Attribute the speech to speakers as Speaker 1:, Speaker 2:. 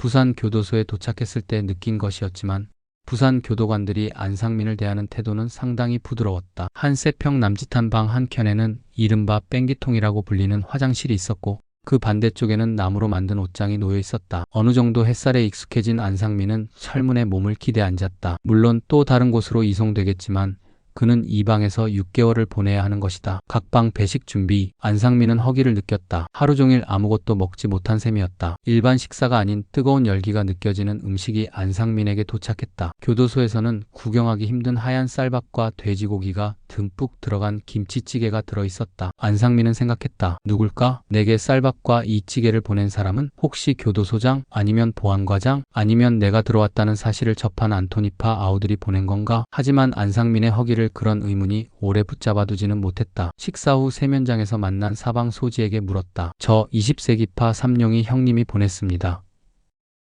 Speaker 1: 부산 교도소에 도착했을 때 느낀 것이었지만 부산 교도관들이 안상민을 대하는 태도는 상당히 부드러웠다. 한 세평 남짓한 방 한켠에는 이른바 뺑기통이라고 불리는 화장실이 있었고 그 반대쪽에는 나무로 만든 옷장이 놓여 있었다. 어느 정도 햇살에 익숙해진 안상민은 철문에 몸을 기대 앉았다. 물론 또 다른 곳으로 이송되겠지만 그는 이 방에서 6개월을 보내야 하는 것이다. 각방 배식 준비. 안상민은 허기를 느꼈다. 하루 종일 아무것도 먹지 못한 셈이었다. 일반 식사가 아닌 뜨거운 열기가 느껴지는 음식이 안상민에게 도착했다. 교도소에서는 구경하기 힘든 하얀 쌀밥과 돼지고기가 듬뿍 들어간 김치찌개가 들어 있었다. 안상민은 생각했다. 누굴까? 내게 쌀밥과 이 찌개를 보낸 사람은 혹시 교도소장 아니면 보안과장 아니면 내가 들어왔다는 사실을 접한 안토니파 아우들이 보낸 건가? 하지만 안상민의 허기를 그런 의문이 오래 붙잡아두지는 못했다. 식사 후 세면장에서 만난 사방 소지에게 물었다. 저 20세기파 삼룡이 형님이 보냈습니다.